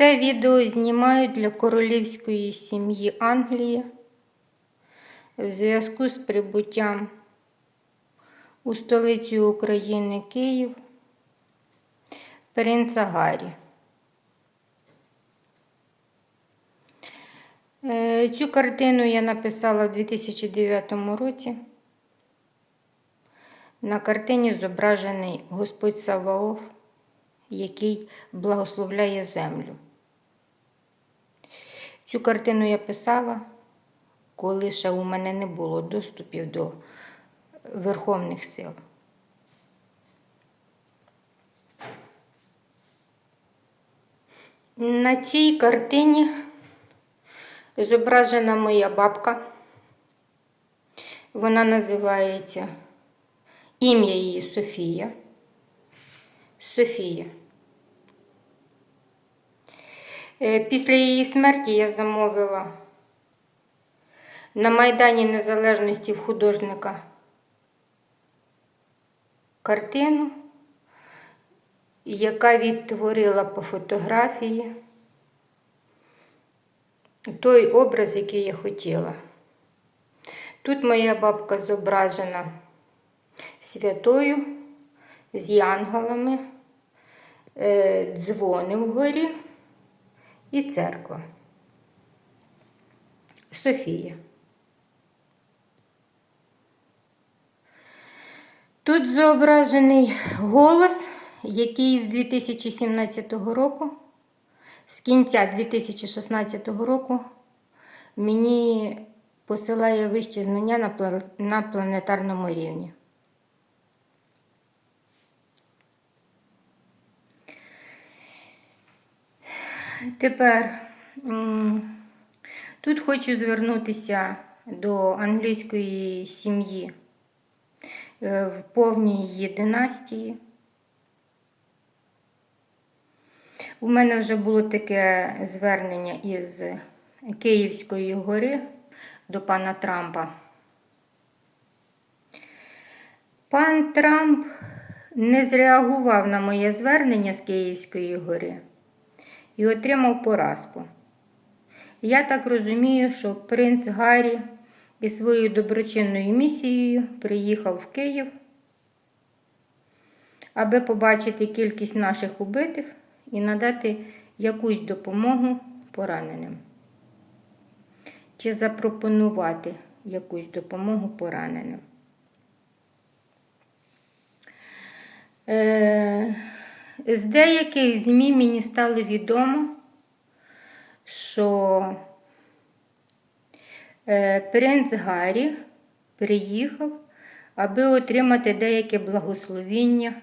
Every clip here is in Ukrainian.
Це відео знімаю для королівської сім'ї Англії в зв'язку з прибуттям у столицю України Київ принца Гаррі. Е, Цю картину я написала в 2009 році. На картині зображений Господь Саваоф, який благословляє землю. Цю картину я писала, коли ще у мене не було доступів до верховних сил. На цій картині зображена моя бабка. Вона називається ім'я її Софія. Софія. Е, Після її смерті я замовила на Майдані Незалежності в художника картину, яка відтворила по фотографії той образ, який я хотіла. Тут моя бабка зображена святою з янголами, е, дзвони вгорі і церква. Софія. Тут зображений голос, який з 2017 року, з кінця 2016 року, мені посилає вищі знання на планетарному рівні. Тепер тут хочу звернутися до англійської сім'ї е, в повній її династії. У мене вже було таке звернення із Київської гори до пана Трампа. Пан Трамп не зреагував на моє звернення з Київської гори і отримав поразку. Я так розумію, що принц Гаррі із своєю доброчинною місією приїхав в Київ, аби побачити кількість наших убитих і надати якусь допомогу пораненим. Чи запропонувати якусь допомогу пораненим. Е, з деяких ЗМІ мені стало відомо, що е, принц Гаррі приїхав, аби отримати деяке благословіння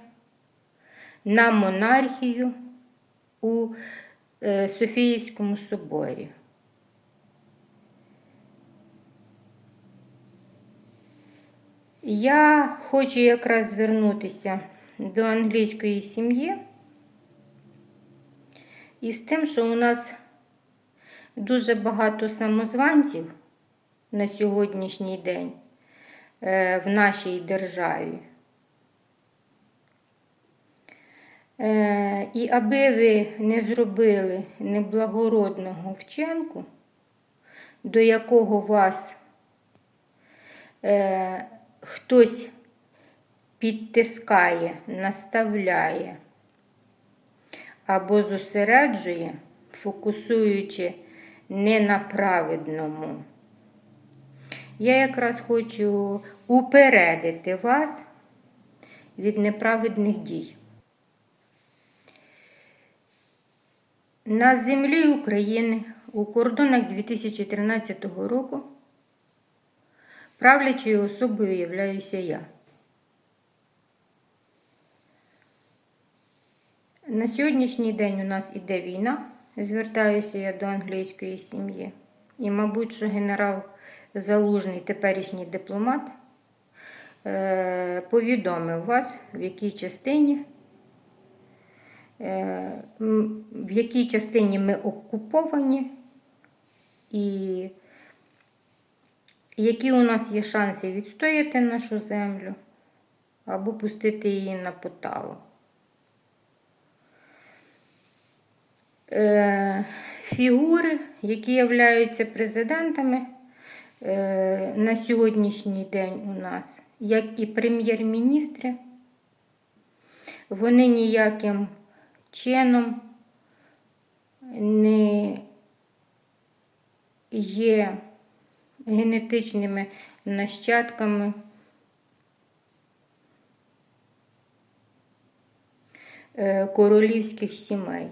на монархію у е, Софіївському соборі. Я хочу якраз звернутися до англійської сім'ї із тим, що у нас дуже багато самозванців на сьогоднішній день е, в нашій державі. Е, І аби ви не зробили неблагородного вчинку, до якого вас е, хтось підтискає, наставляє або зосереджує, фокусуючи не на праведному. Я якраз хочу упередити вас від неправедних дій. На землі України у кордонах 2013 року правлячою особою являюся я. На сьогоднішній день у нас іде війна. Звертаюся я до англійської сім'ї. І, мабуть, що генерал Залужний, теперішній дипломат, е, повідомив вас, в якій частині, е, в якій частині ми окуповані, і які у нас є шанси відстояти нашу землю або пустити її на поталу. Фігури, які являються президентами е, на сьогоднішній день у нас, як і прем'єр-міністри, вони ніяким чином не є генетичними нащадками е, королівських сімей.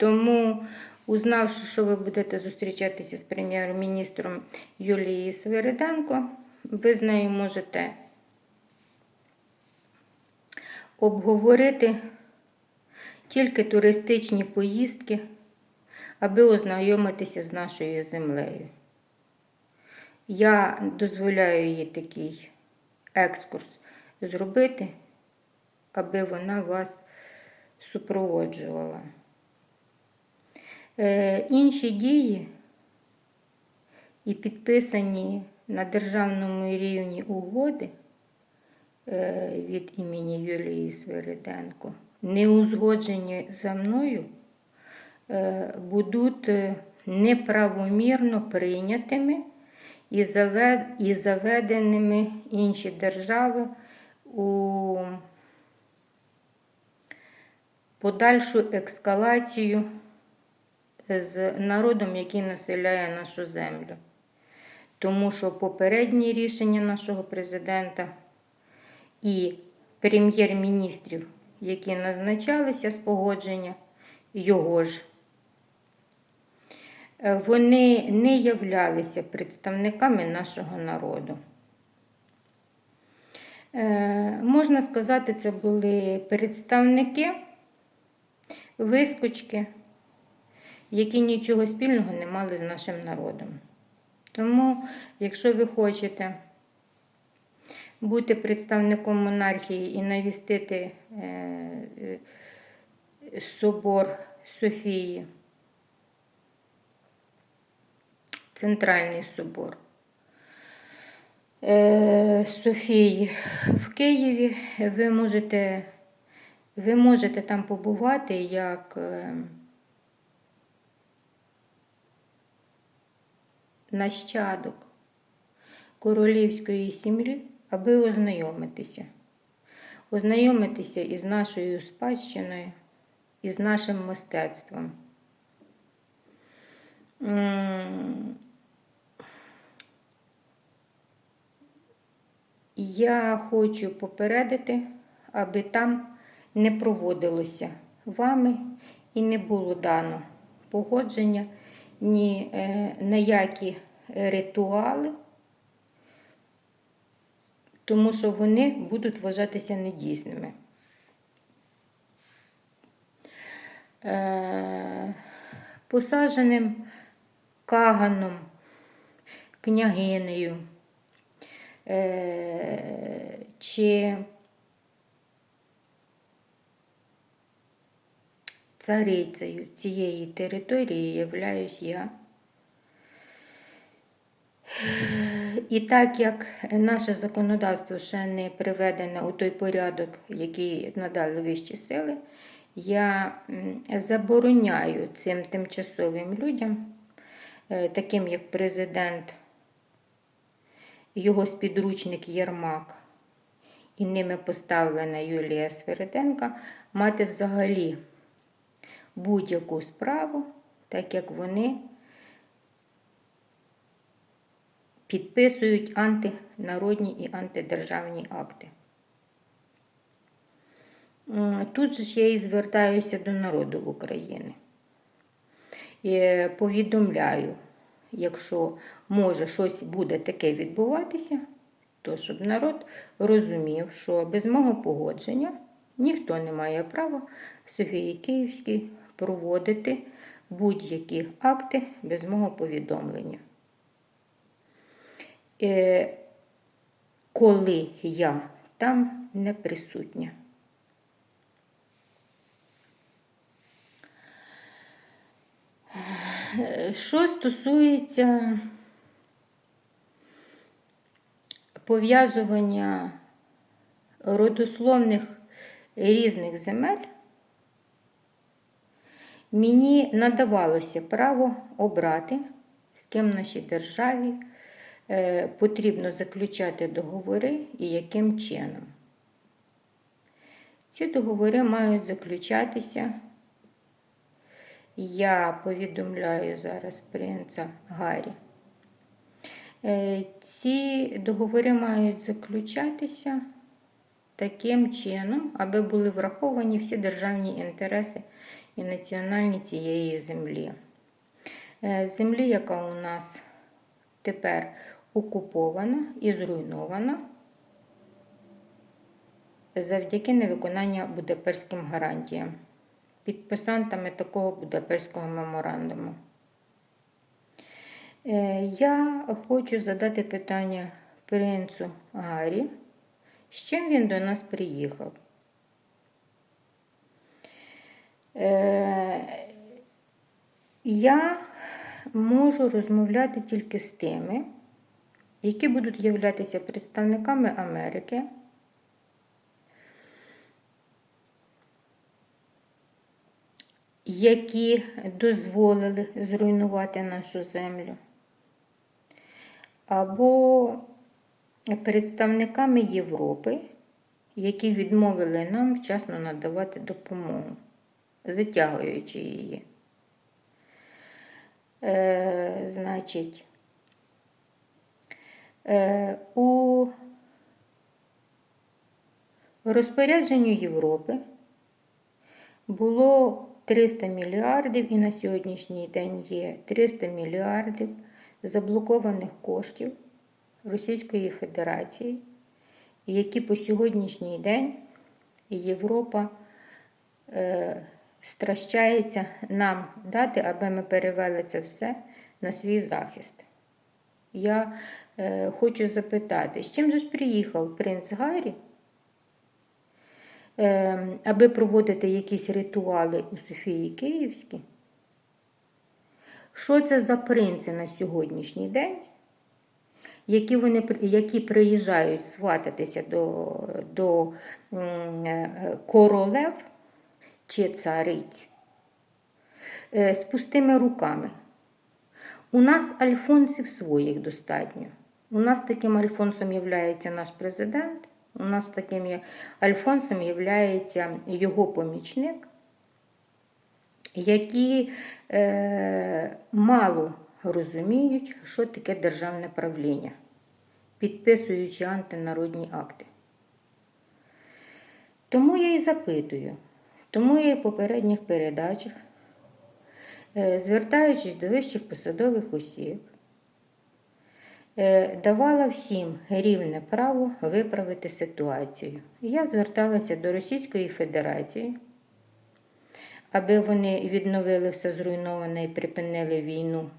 Тому, узнавши, що ви будете зустрічатися з прем'єр-міністром Юлією Свириденко, ви з нею можете обговорити тільки туристичні поїздки, аби ознайомитися з нашою землею. Я дозволяю їй такий екскурс зробити, аби вона вас супроводжувала. Е, інші дії і підписані на державному рівні угоди е, від імені Юлії Свириденко, не узгоджені за мною, е, будуть неправомірно прийнятими і заведеними інші держави у подальшу ескалацію з народом, який населяє нашу землю. Тому що попередні рішення нашого президента і прем'єр-міністрів, які назначалися з погодження його ж, е, вони не являлися представниками нашого народу. Е, Можна сказати, це були представники, вискочки, які нічого спільного не мали з нашим народом. Тому, якщо ви хочете бути представником монархії і навістити е, е, собор Софії, центральний собор е, Софії в Києві, ви можете, ви можете там побувати як нащадок королівської сім'ї, аби ознайомитися. Ознайомитися із нашою спадщиною, із нашим мистецтвом. Я хочу попередити, аби там не проводилося вами і не було дано погодження ні е, на які ритуали, тому що вони будуть вважатися недійсними. Е, Посадженим каганом, княгинею е, чи царицею цієї території являюсь я. І так як наше законодавство ще не приведене у той порядок, який надали вищі сили, я забороняю цим тимчасовим людям, е, таким як президент, його спідручник Єрмак і ними поставлена Юлія Свериденка, мати взагалі будь-яку справу, так як вони підписують антинародні і антидержавні акти. Тут же ж я і звертаюся до народу України. І повідомляю, якщо може щось буде таке відбуватися, то щоб народ розумів, що без мого погодження ніхто не має права в Софії Київській проводити будь-які акти без мого повідомлення. Е, коли я там не присутня. Що стосується пов'язування родословних різних земель, мені надавалося право обрати, з ким нашій державі е, потрібно заключати договори і яким чином. Ці договори мають заключатися. Я повідомляю зараз принца Гаррі. Е, Ці договори мають заключатися таким чином, аби були враховані всі державні інтереси і національні цієї землі. Е, Землі, яка у нас тепер окупована і зруйнована завдяки невиконання Будапештським гарантіям, підписантами такого Будапештського меморандуму. Е, Я хочу задати питання принцу Гаррі, з чим він до нас приїхав. Е, Я можу розмовляти тільки з тими, які будуть являтися представниками Америки. Які дозволили зруйнувати нашу землю, або представниками Європи, які відмовили нам вчасно надавати допомогу, затягуючи її. Е, Значить, е, у розпорядженню Європи було 300 мільярдів, і на сьогоднішній день є 300 мільярдів заблокованих коштів Російської Федерації, які по сьогоднішній день Європа е, стращається нам дати, аби ми перевели це все на свій захист. Я е, хочу запитати, з чим же ж приїхав принц Гаррі? Е, аби проводити якісь ритуали у Софії Київській. Що це за принци на сьогоднішній день, які вони, які приїжджають свататися до, до е, королев чи цариць е, з пустими руками? У нас альфонсів своїх достатньо. У нас таким альфонсом є наш президент. У нас таким Альфонсом є його помічник, які е, мало розуміють, що таке державне правління, підписуючи антинародні акти. Тому я і запитую, тому я і в попередніх передачах, е, звертаючись до вищих посадових осіб, Е, давала всім рівне право виправити ситуацію. Я зверталася до Російської Федерації, аби вони відновили все зруйноване і припинили війну,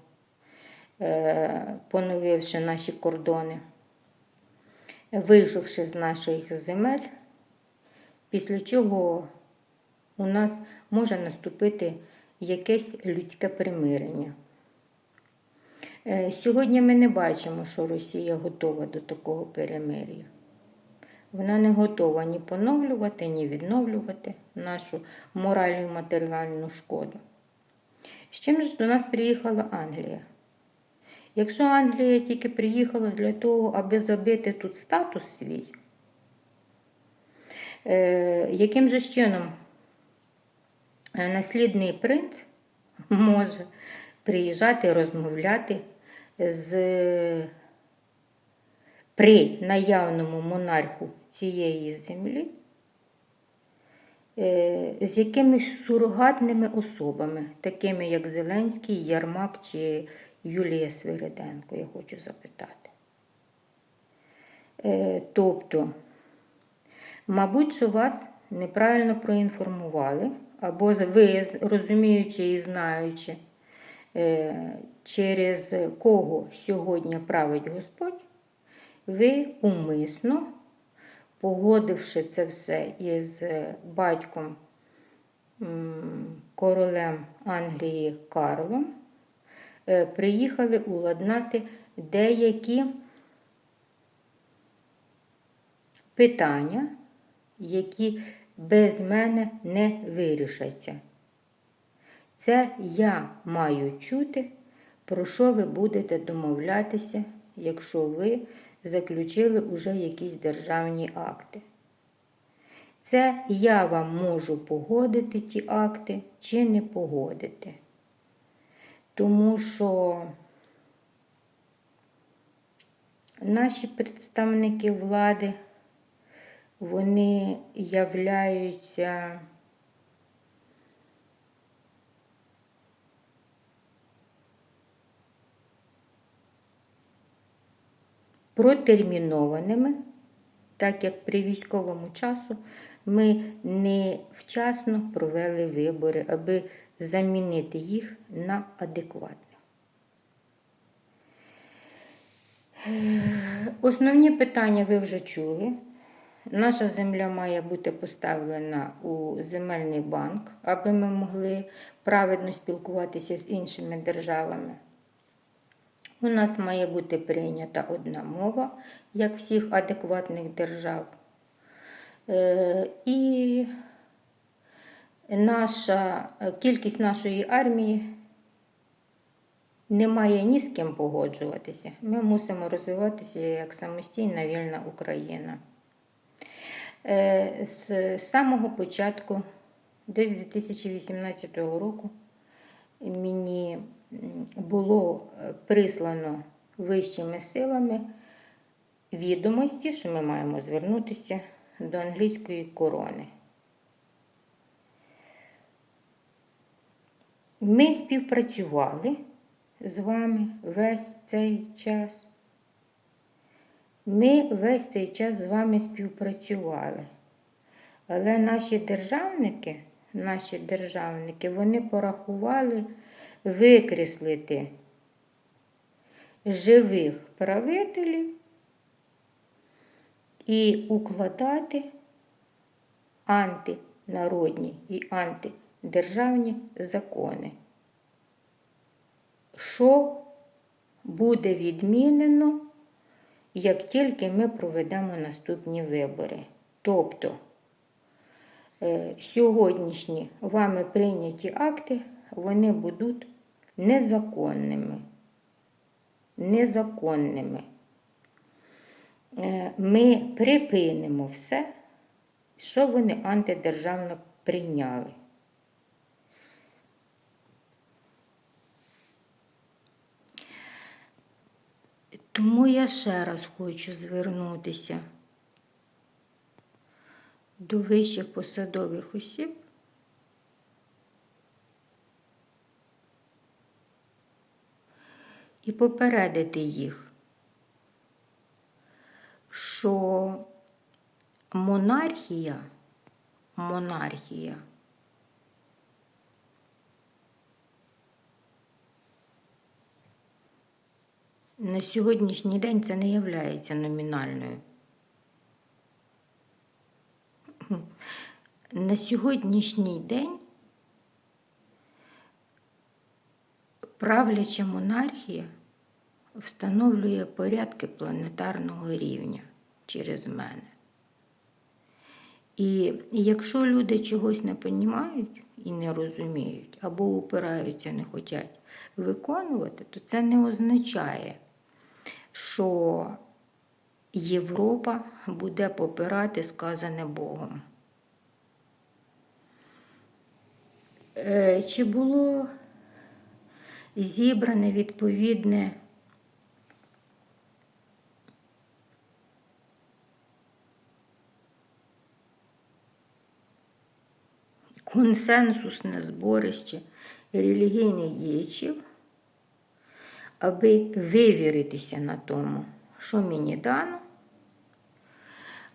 е, поновивши наші кордони, вийшовши з наших земель, після чого у нас може наступити якесь людське примирення. Е, сьогодні ми не бачимо, що Росія готова до такого перемир'я. Вона не готова ні поновлювати, ні відновлювати нашу моральну і матеріальну шкоду. З чим ж до нас приїхала Англія? Якщо Англія тільки приїхала для того, аби забити тут статус свій, е, яким же чином наслідний принц може приїжджати, розмовляти з при наявному монарху цієї землі е, з якимись сурогатними особами, такими як Зеленський, Ярмак чи Юлія Свириденко, я хочу запитати. Е, тобто, мабуть, що вас неправильно проінформували, або ви, розуміючи і знаючи, Е, через кого сьогодні править Господь, ви умисно, погодивши це все із батьком королем Англії Карлом, е, приїхали уладнати деякі питання, які без мене не вирішаться. Це я маю чути, про що ви будете домовлятися, якщо ви заключили уже якісь державні акти. Це я вам можу погодити ті акти чи не погодити. Тому що наші представники влади, вони являються протермінованими, так як при військовому часу ми не вчасно провели вибори, аби замінити їх на адекватних. Основні питання ви вже чули. Наша земля має бути поставлена у земельний банк, аби ми могли праведно спілкуватися з іншими державами. У нас має бути прийнята одна мова, як всіх адекватних держав. Е, І наша кількість нашої армії не має ні з ким погоджуватися. Ми мусимо розвиватися як самостійна вільна Україна. Е, З самого початку, десь 2018 року, мені було прислано вищими силами відомості, що ми маємо звернутися до англійської корони. Ми співпрацювали з вами весь цей час. Ми весь цей час з вами співпрацювали. Але наші державники, наші державники, вони порахували викреслити живих правителів і укладати антинародні і антидержавні закони. Що буде відмінено, як тільки ми проведемо наступні вибори. Тобто е, сьогоднішні вами прийняті акти, вони будуть незаконними. Незаконними. Е, Ми припинимо все, що вони антидержавно прийняли. Тому я ще раз хочу звернутися до вищих посадових осіб. І попередити їх, що монархія, монархія на сьогоднішній день це не є номінальною. На сьогоднішній день правляча монархія встановлює порядки планетарного рівня через мене. І якщо люди чогось не розуміють і не розуміють, або упираються, не хочуть виконувати, то це не означає, що Європа буде попирати сказане Богом. Е, Чи було зібране відповідне консенсусне зборище релігійних діячів, аби вивіритися на тому, що мені дано,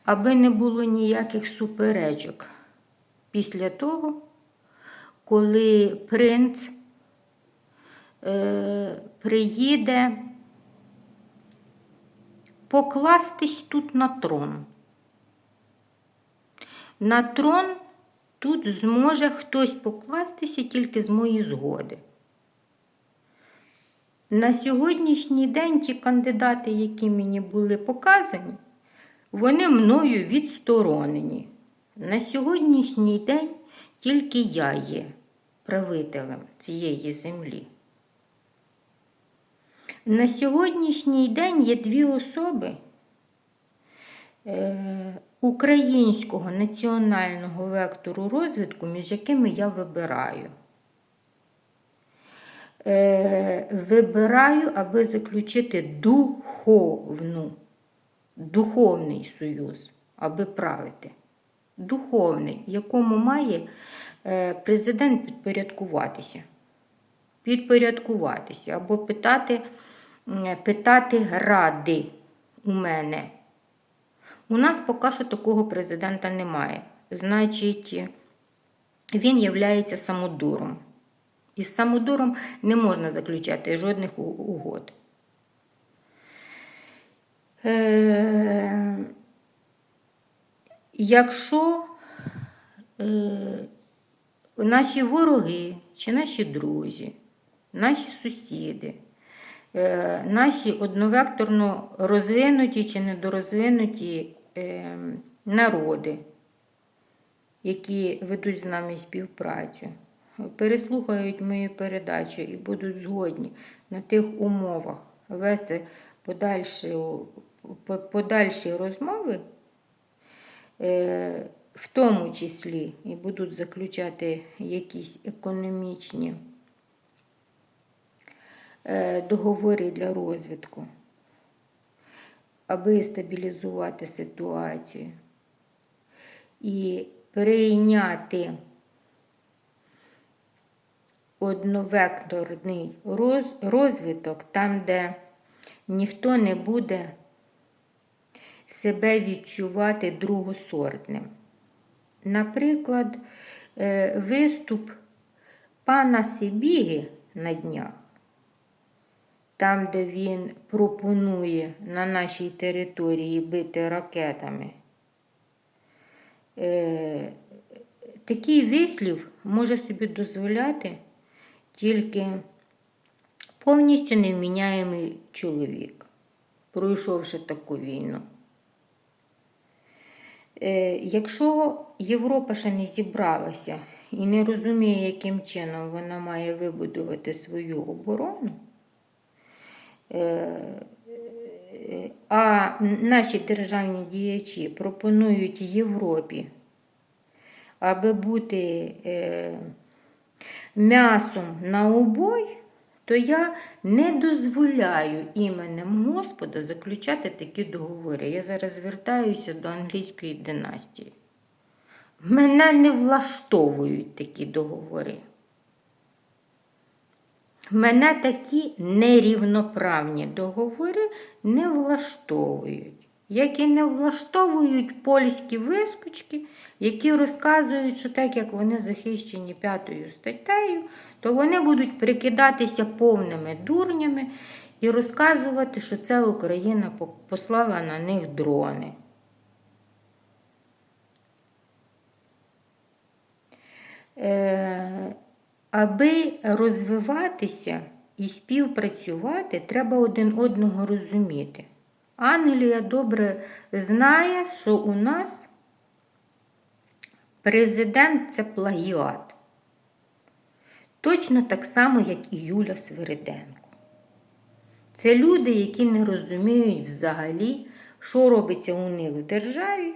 аби не було ніяких суперечок після того, коли принц е, приїде покластись тут на трон. На трон тут зможе хтось покластися тільки з моєї згоди. На сьогоднішній день ті кандидати, які мені були показані, вони мною відсторонені. На сьогоднішній день тільки я є правителем цієї землі. На сьогоднішній день є дві особи е, українського національного вектору розвитку, між якими я вибираю. Е, Вибираю, аби заключити духовну, духовний союз, аби правити. Духовний, якому має е, президент підпорядкуватися. Підпорядкуватися або питати, питати ради у мене. У нас поки що такого президента немає. Значить, він являється самодуром. І з самодуром не можна заключати жодних угод. Е, Якщо е, наші вороги чи наші друзі, наші сусіди, е, наші одновекторно розвинуті чи недорозвинуті е, народи, які ведуть з нами співпрацю, переслухають мою передачу і будуть згодні на тих умовах вести подальші, подальші розмови, е, в тому числі і будуть заключати якісь економічні е, договори для розвитку, аби стабілізувати ситуацію і перейняти одновекторний роз- розвиток там, де ніхто не буде себе відчувати другосортним. Наприклад, е, виступ пана Сибіги на днях, там, де він пропонує на нашій території бити ракетами. Е, Такий вислів може собі дозволяти тільки повністю невміняємий чоловік, пройшовши таку війну. Е, Якщо Європа ще не зібралася і не розуміє, яким чином вона має вибудувати свою оборону, е, е, а наші державні діячі пропонують Європі, аби бути м'ясом на убой, то я не дозволяю іменем Господа заключати такі договори. Я зараз звертаюся до англійської династії. Мене не влаштовують такі договори. Мене такі нерівноправні договори не влаштовують. Як і не влаштовують польські вискочки, які розказують, що так як вони захищені п'ятою статтею, то вони будуть прикидатися повними дурнями і розказувати, що це Україна послала на них дрони. Е, аби розвиватися і співпрацювати, треба один одного розуміти. Англія добре знає, що у нас президент це плагіат. Точно так само, як і Юля Свириденко. Це люди, які не розуміють взагалі, що робиться у них в державі,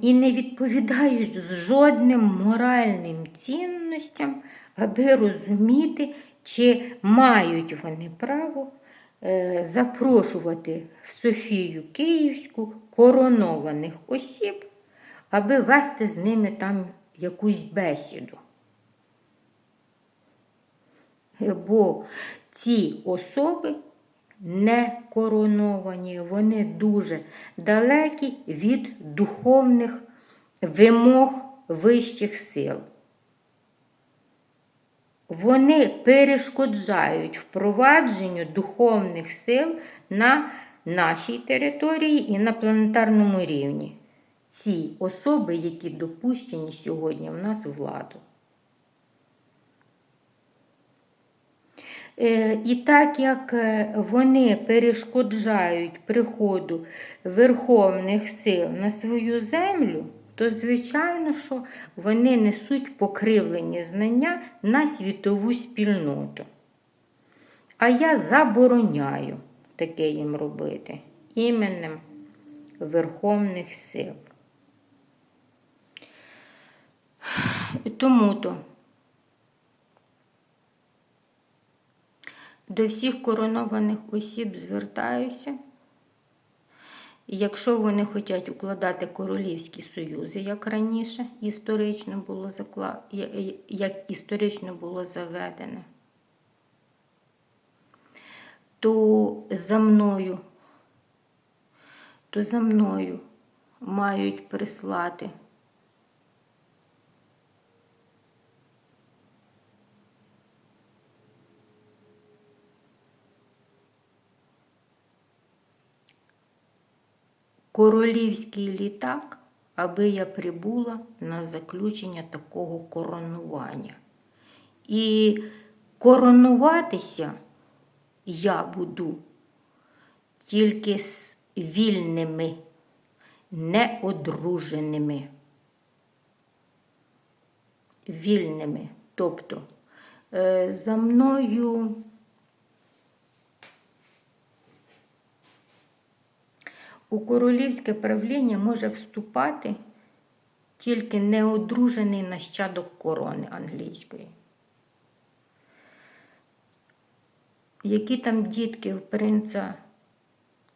і не відповідають з жодним моральним цінностям, аби розуміти, чи мають вони право запрошувати в Софію Київську коронованих осіб, аби вести з ними там якусь бесіду. Бо ці особи не короновані, вони дуже далекі від духовних вимог вищих сил. Вони перешкоджають впровадженню духовних сил на нашій території і на планетарному рівні. Ці особи, які допущені сьогодні в нас владу. Е, І так як е, вони перешкоджають приходу верховних сил на свою землю, то звичайно, що вони несуть покривлені знання на світову спільноту. А я забороняю таке їм робити іменем Верховних сил. Тому то до всіх коронованих осіб звертаюся. І Якщо вони хочуть укладати королівські союзи, як раніше історично було закла... як історично було заведено, то за мною, то за мною мають прислати королівський літак, аби я прибула на заключення такого коронування. І коронуватися я буду тільки з вільними, неодруженими. Вільними. Тобто е, за мною у королівське правління може вступати тільки неодружений нащадок корони англійської. Які там дітки в принца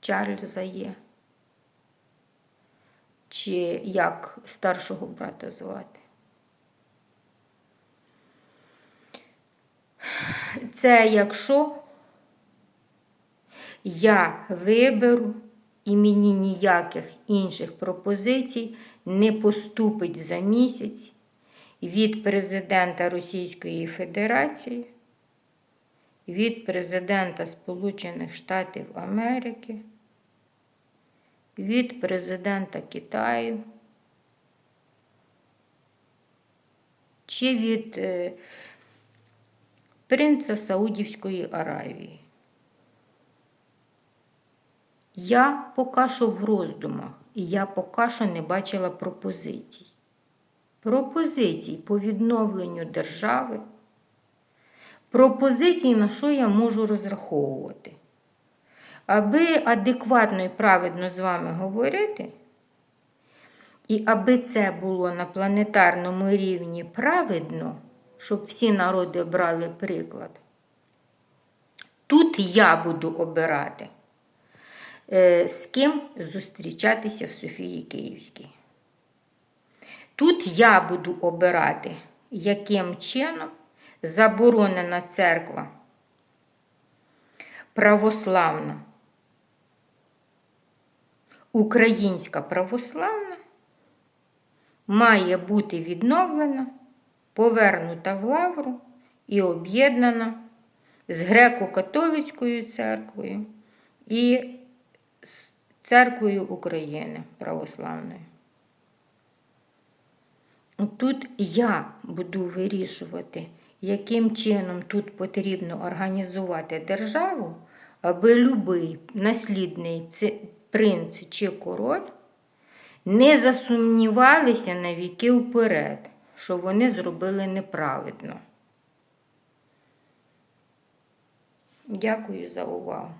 Чарльза є? Чи як старшого брата звати? Це якщо я виберу і мені ніяких інших пропозицій не поступить за місяць від президента Російської Федерації, від президента Сполучених Штатів Америки, від президента Китаю чи від е, принца Саудівської Аравії. Я поки що в роздумах, і я поки що не бачила пропозицій. Пропозицій по відновленню держави, пропозицій, на що я можу розраховувати. Аби адекватно і праведно з вами говорити, і аби це було на планетарному рівні праведно, щоб всі народи брали приклад, тут я буду обирати. Е, з ким зустрічатися в Софії Київській. Тут я буду обирати, яким чином заборонена церква православна, українська православна має бути відновлена, повернута в лавру і об'єднана з греко-католицькою церквою і з церквою України православною. Тут я буду вирішувати, яким чином тут потрібно організувати державу, аби любий наслідний принц чи король не засумнівалися на віки вперед, що вони зробили неправедно. Дякую за увагу.